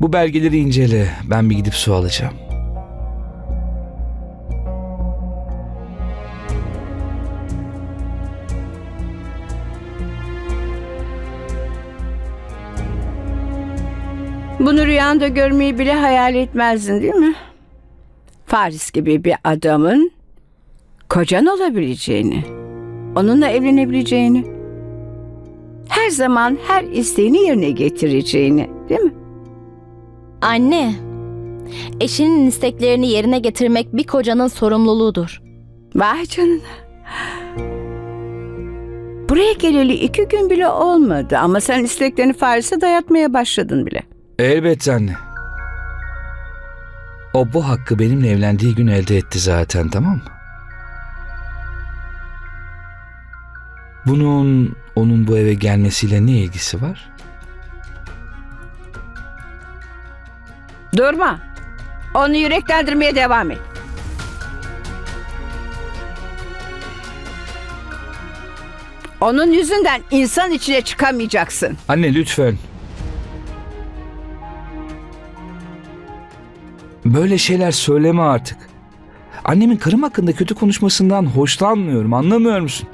Bu belgeleri incele. Ben bir gidip su alacağım. Bunu rüyanda görmeyi bile hayal etmezdin değil mi? Faris gibi bir adamın kocan olabileceğini, onunla evlenebileceğini, her zaman her isteğini yerine getireceğini değil mi? Anne, eşinin isteklerini yerine getirmek bir kocanın sorumluluğudur. Vay canına. Buraya geleli iki gün bile olmadı ama sen isteklerini Faris'e dayatmaya başladın bile. Elbette anne. O bu hakkı benimle evlendiği gün elde etti zaten tamam mı? Bunun onun bu eve gelmesiyle ne ilgisi var? Durma. Onu yüreklendirmeye devam et. Onun yüzünden insan içine çıkamayacaksın. Anne lütfen. Böyle şeyler söyleme artık. Annemin karım hakkında kötü konuşmasından hoşlanmıyorum anlamıyor musun?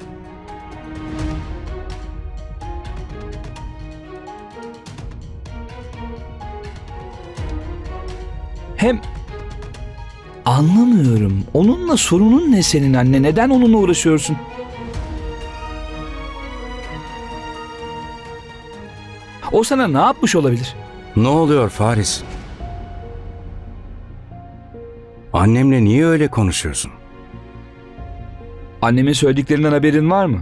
Hem anlamıyorum. Onunla sorunun ne senin anne? Neden onunla uğraşıyorsun? O sana ne yapmış olabilir? Ne oluyor Faris? Annemle niye öyle konuşuyorsun? Annemin söylediklerinden haberin var mı?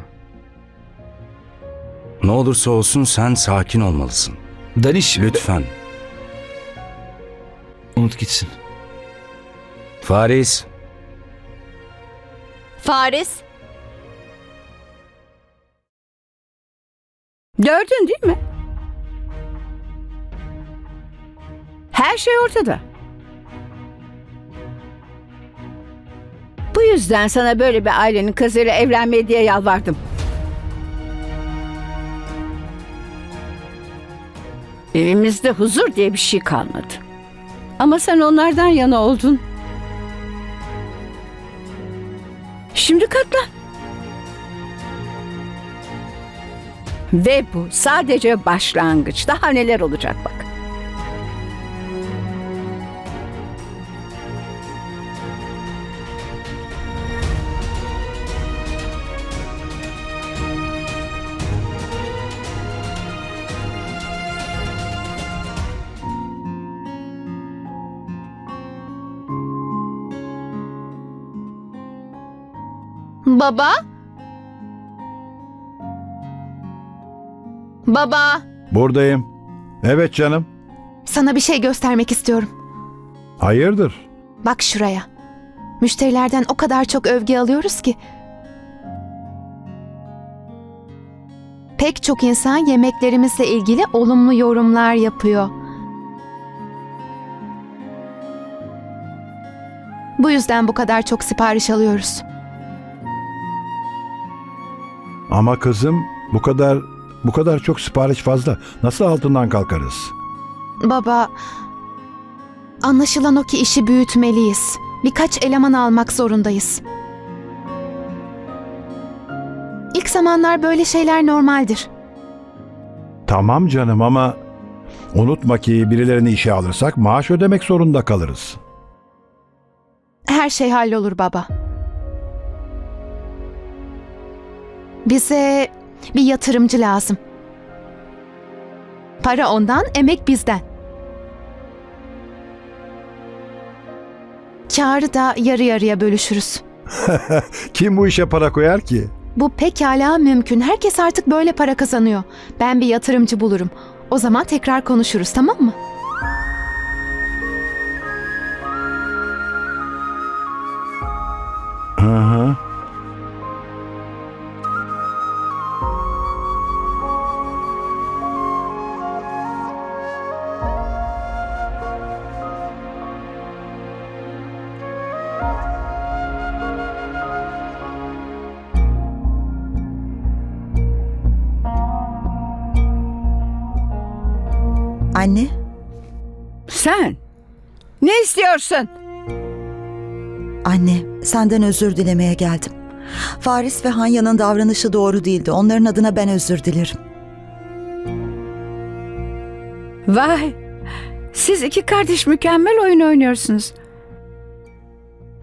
Ne olursa olsun sen sakin olmalısın. Daniş Lütfen. Unut gitsin. Faris, Faris, Gördün değil mi? Her şey ortada. Bu yüzden sana böyle bir ailenin kızıyla evlenmeye diye yalvardım. Evimizde huzur diye bir şey kalmadı. Ama sen onlardan yana oldun. Şimdi katlan. Ve bu sadece başlangıç. Daha neler olacak bak. Baba? Baba, Buradayım. Evet canım. Sana bir şey göstermek istiyorum. Hayırdır? Bak şuraya. Müşterilerden o kadar çok övgü alıyoruz ki. Pek çok insan yemeklerimizle ilgili olumlu yorumlar yapıyor. Bu yüzden bu kadar çok sipariş alıyoruz. Ama kızım bu kadar bu kadar çok sipariş fazla. Nasıl altından kalkarız? Baba, anlaşılan o ki işi büyütmeliyiz. Birkaç eleman almak zorundayız. İlk zamanlar böyle şeyler normaldir. Tamam canım ama unutma ki birilerini işe alırsak maaş ödemek zorunda kalırız. Her şey hallolur baba. Bize bir yatırımcı lazım. Para ondan, emek bizden. Kârı da yarı yarıya bölüşürüz. Kim bu işe para koyar ki? Bu pekala mümkün. Herkes artık böyle para kazanıyor. Ben bir yatırımcı bulurum. O zaman tekrar konuşuruz tamam mı? Hı hı. Sen ne istiyorsun? Anne, senden özür dilemeye geldim. Faris ve Hanya'nın davranışı doğru değildi. Onların adına ben özür dilerim. Vay! Siz iki kardeş mükemmel oyun oynuyorsunuz.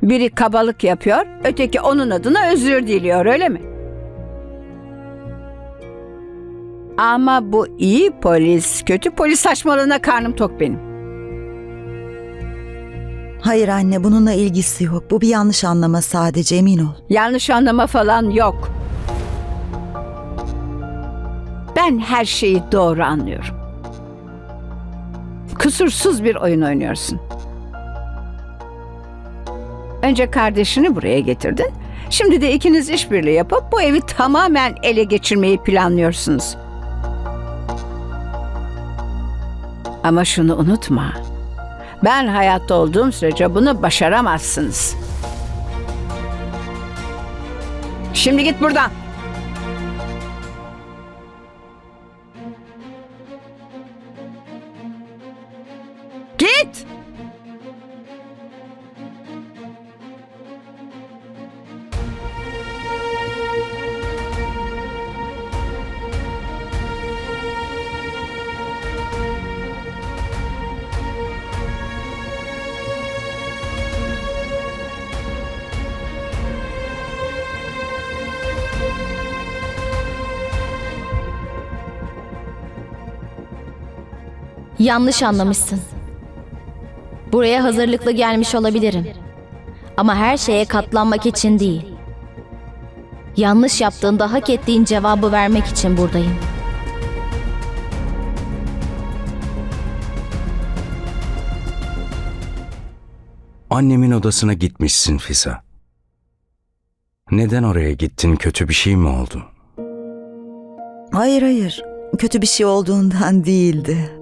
Biri kabalık yapıyor, öteki onun adına özür diliyor, öyle mi? Ama bu iyi polis, kötü polis saçmalığına karnım tok benim. Hayır anne, bununla ilgisi yok. Bu bir yanlış anlama sadece, emin ol. Yanlış anlama falan yok. Ben her şeyi doğru anlıyorum. Kusursuz bir oyun oynuyorsun. Önce kardeşini buraya getirdin. Şimdi de ikiniz işbirliği yapıp bu evi tamamen ele geçirmeyi planlıyorsunuz. Ama şunu unutma. Ben hayatta olduğum sürece bunu başaramazsınız. Şimdi git buradan. Yanlış anlamışsın. Buraya hazırlıklı gelmiş olabilirim. Ama her şeye katlanmak için değil. Yanlış yaptığında hak ettiğin cevabı vermek için buradayım. Annemin odasına gitmişsin Fiza. Neden oraya gittin? Kötü bir şey mi oldu? Hayır hayır, kötü bir şey olduğundan değildi.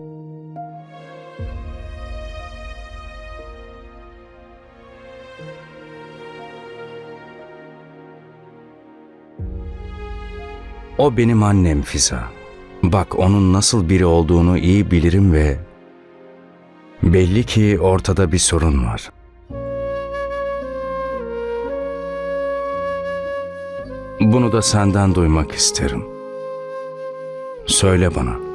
O benim annem Fiza. Bak onun nasıl biri olduğunu iyi bilirim ve belli ki ortada bir sorun var. Bunu da senden duymak isterim. Söyle bana.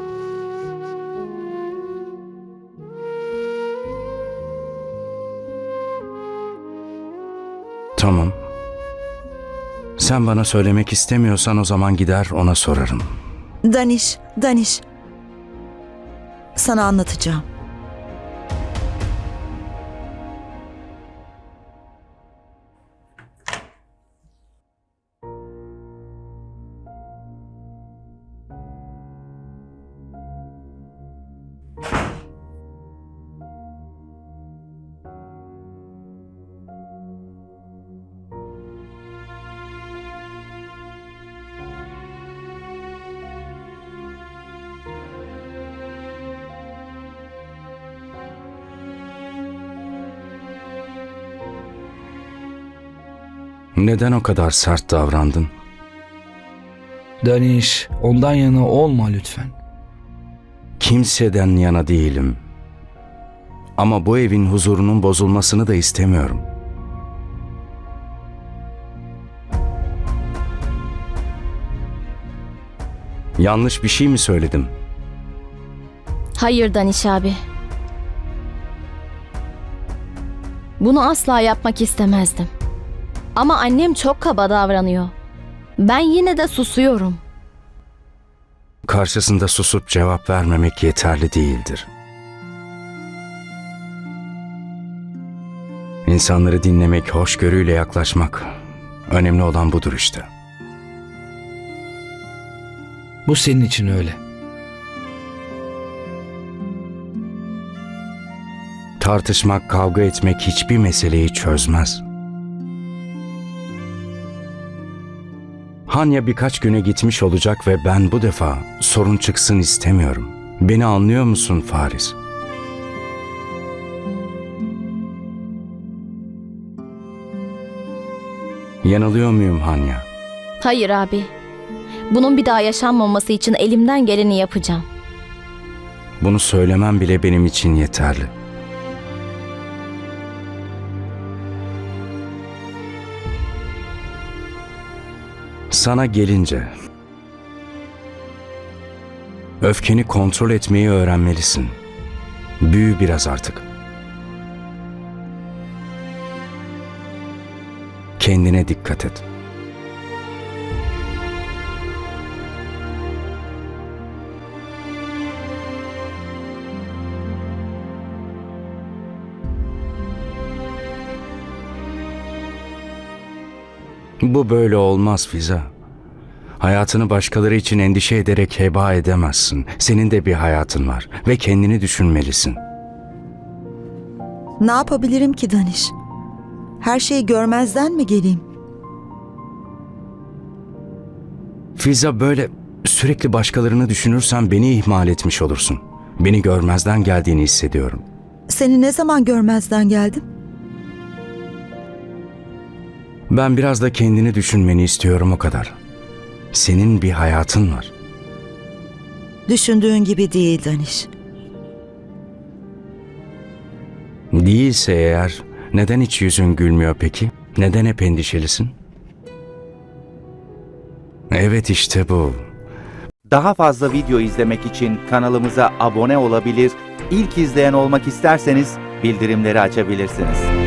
Sen bana söylemek istemiyorsan o zaman gider ona sorarım. Daniş, Daniş. Sana anlatacağım. Neden o kadar sert davrandın? Daniş, ondan yana olma lütfen. Kimseden yana değilim. Ama bu evin huzurunun bozulmasını da istemiyorum. Yanlış bir şey mi söyledim? Hayır Daniş abi. Bunu asla yapmak istemezdim. Ama annem çok kaba davranıyor. Ben yine de susuyorum. Karşısında susup cevap vermemek yeterli değildir. İnsanları dinlemek, hoşgörüyle yaklaşmak. Önemli olan budur işte. Bu senin için öyle. Tartışmak, kavga etmek hiçbir meseleyi çözmez. Hanya birkaç güne gitmiş olacak ve ben bu defa sorun çıksın istemiyorum. Beni anlıyor musun Faris? Yanılıyor muyum Hanya? Hayır abi. Bunun bir daha yaşanmaması için elimden geleni yapacağım. Bunu söylemem bile benim için yeterli. Sana gelince öfkeni kontrol etmeyi öğrenmelisin. Büyü biraz artık. Kendine dikkat et. Bu böyle olmaz Fiza. Hayatını başkaları için endişe ederek heba edemezsin. Senin de bir hayatın var ve kendini düşünmelisin. Ne yapabilirim ki Daniş? Her şeyi görmezden mi geleyim? Fiza böyle sürekli başkalarını düşünürsen beni ihmal etmiş olursun. Beni görmezden geldiğini hissediyorum. Seni ne zaman görmezden geldim? Ben biraz da kendini düşünmeni istiyorum o kadar. Senin bir hayatın var. Düşündüğün gibi değil Daniş. Değilse eğer neden hiç yüzün gülmüyor peki? Neden hep endişelisin? Evet işte bu. Daha fazla video izlemek için kanalımıza abone olabilir, ilk izleyen olmak isterseniz bildirimleri açabilirsiniz.